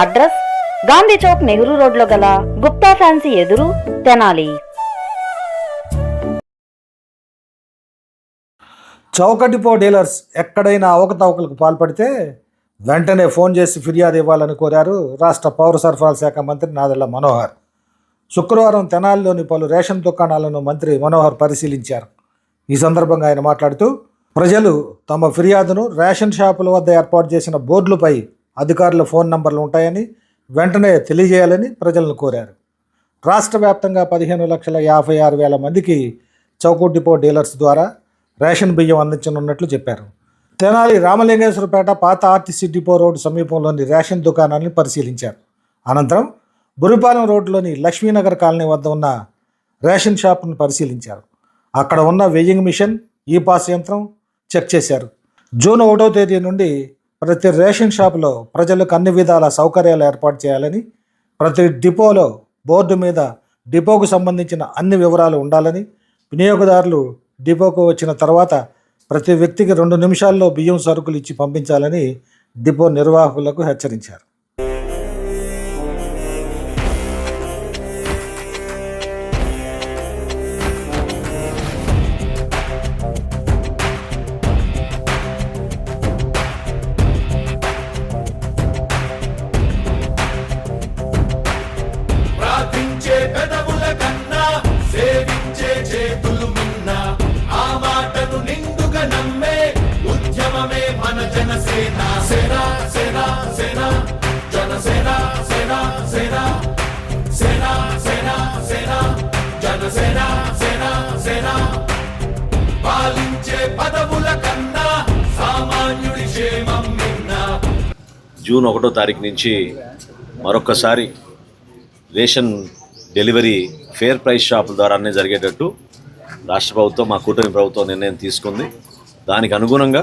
Address Gandhi Chowk Nehru రోడ్లో గల Gupta fancy ఎదురు తెనాలి. చౌకటిపో డీలర్స్ ఎక్కడైనా అవకతవకలకు పాల్పడితే వెంటనే ఫోన్ చేసి ఫిర్యాదు ఇవ్వాలని కోరారు రాష్ట్ర పౌర సరఫరాల శాఖ మంత్రి నాదెళ్ళ మనోహర్. శుక్రవారం తెనాలిలోని పలు రేషన్ దుకాణాలను మంత్రి మనోహర్ పరిశీలించారు. ఈ సందర్భంగా ఆయన మాట్లాడుతూ ప్రజలు తమ ఫిర్యాదును రేషన్ షాపుల వద్ద ఏర్పాటు చేసిన బోర్డులపై అధికారుల ఫోన్ నంబర్లు ఉంటాయని వెంటనే తెలియజేయాలని ప్రజలను కోరారు. రాష్ట్ర వ్యాప్తంగా పదిహేను లక్షల యాభై ఆరు వేల మందికి చౌకు డిపో డీలర్స్ ద్వారా రేషన్ బియ్యం అందించనున్నట్లు చెప్పారు. తెనాలి రామలింగేశ్వరపేట పాత ఆర్టీసీ డిపో రోడ్డు సమీపంలోని రేషన్ దుకాణాన్ని పరిశీలించారు. అనంతరం బురిపాలెం రోడ్డులోని లక్ష్మీనగర్ కాలనీ వద్ద ఉన్న రేషన్ షాప్ను పరిశీలించారు. అక్కడ ఉన్న వెయ్యింగ్ మిషన్ ఈ పాస్ యంత్రం చెక్ చేశారు. జూన్ ఒకటో తేదీ నుండి ప్రతి రేషన్ షాపులో ప్రజలకు అన్ని విధాల సౌకర్యాలు ఏర్పాటు చేయాలని ప్రతి డిపోలో బోర్డు మీద డిపోకు సంబంధించిన అన్ని వివరాలు ఉండాలని వినియోగదారులు డిపోకు వచ్చిన తర్వాత ప్రతి వ్యక్తికి రెండు నిమిషాల్లో బియ్యం సరుకులు ఇచ్చి పంపించాలని డిపో నిర్వాహకులకు హెచ్చరించారు. పదవుల కన్నా సామాన్యుడి క్షేమం నిన్న. జూన్ ఒకటో తారీఖు నుంచి మరొకసారి రేషన్ డెలివరీ ఫేర్ ప్రైస్ షాపుల ద్వారానే జరిగేటట్టు రాష్ట్ర ప్రభుత్వం మా కూటమి ప్రభుత్వం నిర్ణయం తీసుకుంది. దానికి అనుగుణంగా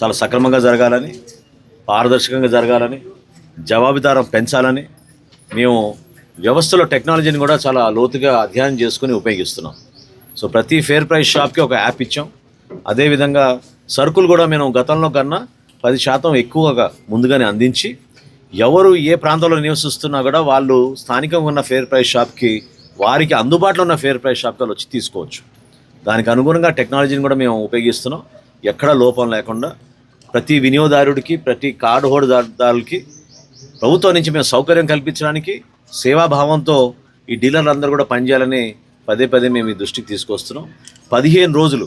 చాలా సక్రమంగా జరగాలని పారదర్శకంగా జరగాలని జవాబుదారం పెంచాలని మేము వ్యవస్థలో టెక్నాలజీని కూడా చాలా లోతుగా అధ్యయనం చేసుకుని ఉపయోగిస్తున్నాం. సో ప్రతి ఫేర్ ప్రైస్ షాప్కి ఒక యాప్ ఇచ్చాం. అదేవిధంగా సరుకులు కూడా మేము గతంలో కన్నా పది శాతం ఎక్కువగా ముందుగానే అందించి ఎవరు ఏ ప్రాంతంలో నివసిస్తున్నా కూడా వాళ్ళు స్థానికంగా ఉన్న ఫేర్ ప్రైస్ షాప్కి వారికి అందుబాటులో ఉన్న ఫేర్ ప్రైస్ షాప్కి వచ్చి తీసుకోవచ్చు. దానికి అనుగుణంగా టెక్నాలజీని కూడా మేము ఉపయోగిస్తున్నాం. ఎక్కడ లోపం లేకుండా ప్రతి వినియోగదారుడికి ప్రతి కార్డు హోల్డర్దారులకి ప్రభుత్వం నుంచి మేము సౌకర్యం కల్పించడానికి సేవాభావంతో ఈ డీలర్లందరూ కూడా పనిచేయాలని పదే పదే మేము ఈ దృష్టికి తీసుకొస్తున్నాం. పదిహేను రోజులు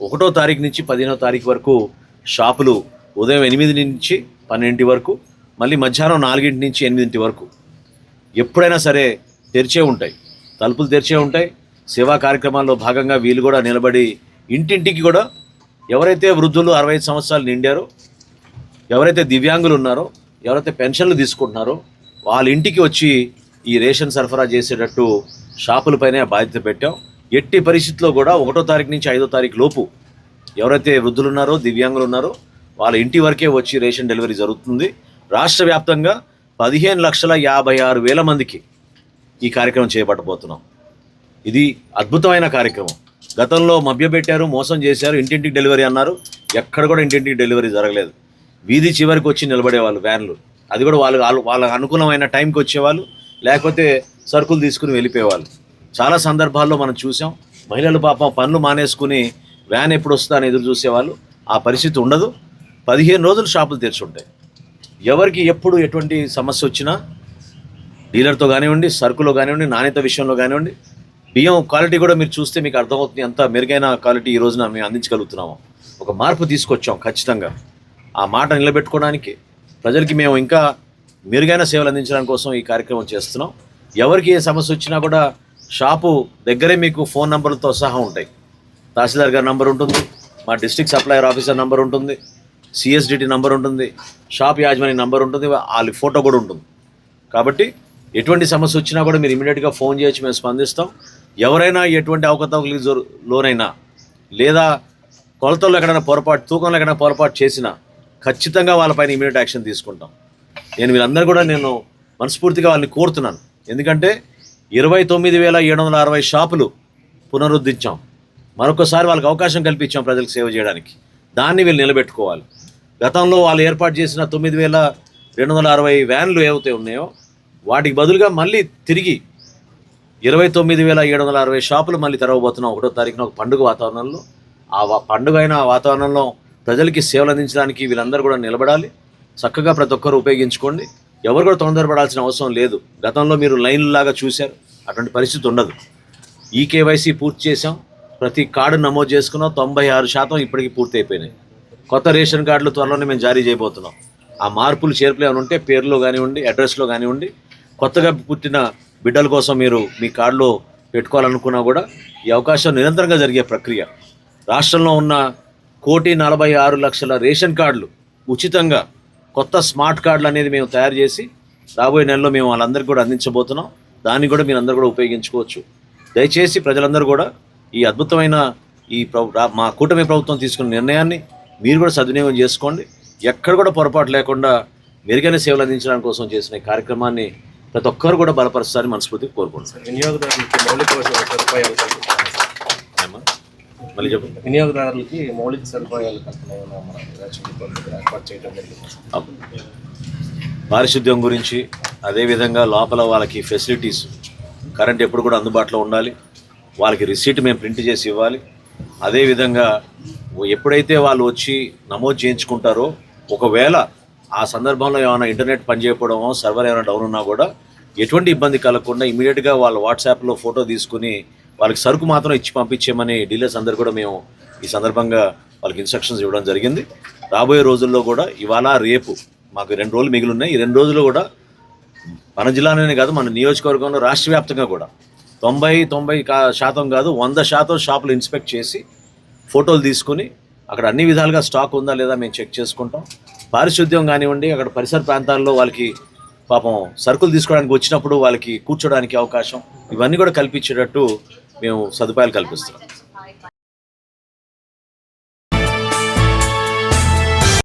ఒకటో తారీఖు నుంచి పదిహేనో తారీఖు వరకు షాపులు ఉదయం ఎనిమిది నుంచి పన్నెండింటి వరకు మళ్ళీ మధ్యాహ్నం నాలుగింటి నుంచి ఎనిమిదింటి వరకు. ఎప్పుడైనా సరే తెరిచే ఉంటాయి. తలుపులు తెరిచే ఉంటాయి. సేవా కార్యక్రమాల్లో భాగంగా వీళ్ళు కూడా నిలబడి ఇంటింటికి కూడా ఎవరైతే వృద్ధులు అరవై ఐదు సంవత్సరాలు నిండారో ఎవరైతే దివ్యాంగులు ఉన్నారో ఎవరైతే పెన్షన్లు తీసుకుంటున్నారో వాళ్ళ ఇంటికి వచ్చి ఈ రేషన్ సరఫరా చేసేటట్టు షాపులపైనే బాధ్యత పెట్టాం. ఎట్టి పరిస్థితుల్లో కూడా ఒకటో తారీఖు నుంచి ఐదో తారీఖు లోపు ఎవరైతే వృద్ధులు ఉన్నారో దివ్యాంగులు ఉన్నారో వాళ్ళ ఇంటి వరకే వచ్చి రేషన్ డెలివరీ జరుగుతుంది. రాష్ట్ర వ్యాప్తంగా పదిహేను లక్షల యాభై ఆరు వేల మందికి ఈ కార్యక్రమం చేపట్టబోతున్నాం. ఇది అద్భుతమైన కార్యక్రమం. గతంలో మభ్యపెట్టారు మోసం చేశారు ఇంటింటికి డెలివరీ అన్నారు. ఎక్కడ కూడా ఇంటింటికి డెలివరీ జరగలేదు. వీధి చివరికి వచ్చి నిలబడేవాళ్ళు వ్యాన్లు. అది కూడా వాళ్ళు వాళ్ళు వాళ్ళకు అనుకూలమైన టైంకి వచ్చేవాళ్ళు లేకపోతే సరుకులు తీసుకుని వెళ్ళిపోయేవాళ్ళు. చాలా సందర్భాల్లో మనం చూసాం. మహిళలు పాపం పనులు మానేసుకుని వ్యాన్ ఎప్పుడు వస్తుందా అని ఎదురు చూసేవాళ్ళు. ఆ పరిస్థితి ఉండదు. పదిహేను రోజులు షాపులు తెరిచి ఉంటాయి ఎవరికి ఎప్పుడు ఎటువంటి సమస్య వచ్చినా డీలర్తో కానివ్వండి సరుకులో కానివ్వండి నాణ్యత విషయంలో కానివ్వండి బియ్యం క్వాలిటీ కూడా మీరు చూస్తే మీకు అర్థమవుతుంది ఎంత మెరుగైన క్వాలిటీ ఈ రోజున మేము అందించగలుగుతున్నాము. ఒక మార్పు తీసుకొచ్చాం ఖచ్చితంగా. ఆ మాట నిలబెట్టుకోవడానికి ప్రజలకి మేము ఇంకా మెరుగైన సేవలు అందించడానికి కోసం ఈ కార్యక్రమం చేస్తున్నాం. ఎవరికి ఏ సమస్య వచ్చినా కూడా షాపు దగ్గరే మీకు ఫోన్ నంబర్లతో సహా ఉంటాయి. తహసీల్దార్ గారి నంబర్ ఉంటుంది మా డిస్ట్రిక్ట్ సప్లయర్ ఆఫీసర్ నంబర్ ఉంటుంది సిఎస్డిటి నంబర్ ఉంటుంది షాప్ యాజమాని నంబర్ ఉంటుంది వాళ్ళ ఫోటో కూడా ఉంటుంది. కాబట్టి ఎటువంటి సమస్య వచ్చినా కూడా మీరు ఇమీడియట్గా ఫోన్ చేయొచ్చు మేము స్పందిస్తాం. ఎవరైనా ఎటువంటి అవకతవకలు లోనైనా లేదా కొలతల్లో ఎక్కడైనా పొరపాటు తూకంలో ఎక్కడైనా పొరపాటు చేసినా ఖచ్చితంగా వాళ్ళపైన ఇమీడియట్ యాక్షన్ తీసుకుంటాం. నేను వీళ్ళందరూ కూడా నేను మనస్ఫూర్తిగా వాళ్ళని కోరుతున్నాను. ఎందుకంటే ఇరవై తొమ్మిది వేల ఏడు వందల అరవై షాపులు పునరుద్ధరించాం మరొకసారి వాళ్ళకి అవకాశం కల్పించాం ప్రజలకు సేవ చేయడానికి. దాన్ని వీళ్ళు నిలబెట్టుకోవాలి. గతంలో వాళ్ళు ఏర్పాటు చేసిన తొమ్మిది వేల రెండు వందల అరవై వ్యాన్లు ఏవైతే ఉన్నాయో వాటికి బదులుగా మళ్ళీ తిరిగి ఇరవై తొమ్మిది వేల ఏడు వందల అరవై షాపులు మళ్ళీ తెరవబోతున్నాం. ఒకటో తారీఖున ఒక పండుగ వాతావరణంలో. ఆ పండుగ అయిన ఆ వాతావరణంలో ప్రజలకి సేవలు అందించడానికి వీళ్ళందరూ కూడా నిలబడాలి. చక్కగా ప్రతి ఒక్కరు ఉపయోగించుకోండి. ఎవరు కూడా తొందరపడాల్సిన అవసరం లేదు. గతంలో మీరు లైన్లు లాగా చూశారు. అటువంటి పరిస్థితి ఉండదు. ఈ కేవైసీ పూర్తి చేసాం ప్రతి కార్డు నమోదు చేసుకున్నాం. తొంభై ఆరు శాతం ఇప్పటికి పూర్తి అయిపోయినాయి. కొత్త రేషన్ కార్డులు త్వరలోనే మేము జారీ చేయబోతున్నాం. ఆ మార్పులు చేర్పులు ఏమైనా ఉంటే పేరులో కానివ్వండి అడ్రస్లో కానివ్వండి కొత్తగా పుట్టిన బిడ్డల కోసం మీరు మీ కార్డులో పెట్టుకోవాలనుకున్నా కూడా ఈ అవకాశం నిరంతరంగా జరిగే ప్రక్రియ. రాష్ట్రంలో ఉన్న కోటి నలభై ఆరు లక్షల రేషన్ కార్డులు ఉచితంగా కొత్త స్మార్ట్ కార్డులు అనేది మేము తయారు చేసి రాబోయే నెలలో మేము వాళ్ళందరికీ కూడా అందించబోతున్నాం. దాన్ని కూడా మీరు అందరూ కూడా ఉపయోగించుకోవచ్చు. దయచేసి ప్రజలందరూ కూడా ఈ అద్భుతమైన ఈ మా కూటమి ప్రభుత్వం తీసుకున్న నిర్ణయాన్ని మీరు కూడా సద్వినియోగం చేసుకోండి. ఎక్కడ కూడా పొరపాటు లేకుండా మెరుగైన సేవలు అందించడానికి కోసం చేసిన కార్యక్రమాన్ని ప్రతి ఒక్కరు కూడా బలపరుస్తారని మనస్ఫూర్తిగా కోరుకుంటున్నాను. వినియోగదారులకి మౌలిక సదుపాయాలు? మళ్ళీ చెప్పండి వినియోగదారులకి మౌలిక సదుపాయాలు ఏర్పాటు చేయడం జరిగింది. పారిశుద్ధ్యం గురించి అదేవిధంగా లోపల వాళ్ళకి ఫెసిలిటీస్ కరెంట్ ఎప్పుడు కూడా అందుబాటులో ఉండాలి. వాళ్ళకి రిసీట్ మేము ప్రింట్ చేసి ఇవ్వాలి. అదేవిధంగా ఎప్పుడైతే వాళ్ళు వచ్చి నమోదు చేయించుకుంటారో ఒకవేళ ఆ సందర్భంలో ఏమైనా ఇంటర్నెట్ పనిచేయకపోవడమో సర్వర్ ఏమైనా డౌన్ ఉన్నా కూడా ఎటువంటి ఇబ్బంది కలగకుండా ఇమీడియట్గా వాళ్ళ వాట్సాప్లో ఫోటో తీసుకుని వాళ్ళకి సరుకు మాత్రం ఇచ్చి పంపించేమని డీలర్స్ అందరు కూడా మేము ఈ సందర్భంగా వాళ్ళకి ఇన్స్ట్రక్షన్స్ ఇవ్వడం జరిగింది. రాబోయే రోజుల్లో కూడా ఇవాళ రేపు మాకు రెండు రోజులు మిగిలి ఉన్నాయి. ఈ రెండు రోజులు కూడా మన జిల్లాలోనే కాదు మన నియోజకవర్గంలో రాష్ట్ర వ్యాప్తంగా కూడా. తొంభై తొంభై శాతం కాదు వంద శాతం షాపులు ఇన్స్పెక్ట్ చేసి ఫోటోలు తీసుకుని అక్కడ అన్ని విధాలుగా స్టాక్ ఉందా లేదా మేము చెక్ చేసుకుంటాం. పారిశుద్ధ్యం కానివ్వండి అక్కడ పరిసర ప్రాంతాల్లో వాళ్ళకి పాపం సరుకులు తీసుకోవడానికి వచ్చినప్పుడు వాళ్ళకి కూర్చోడానికి అవకాశం ఇవన్నీ కూడా కల్పించేటట్టు మేము సదుపాయాలు కల్పిస్తున్నాం.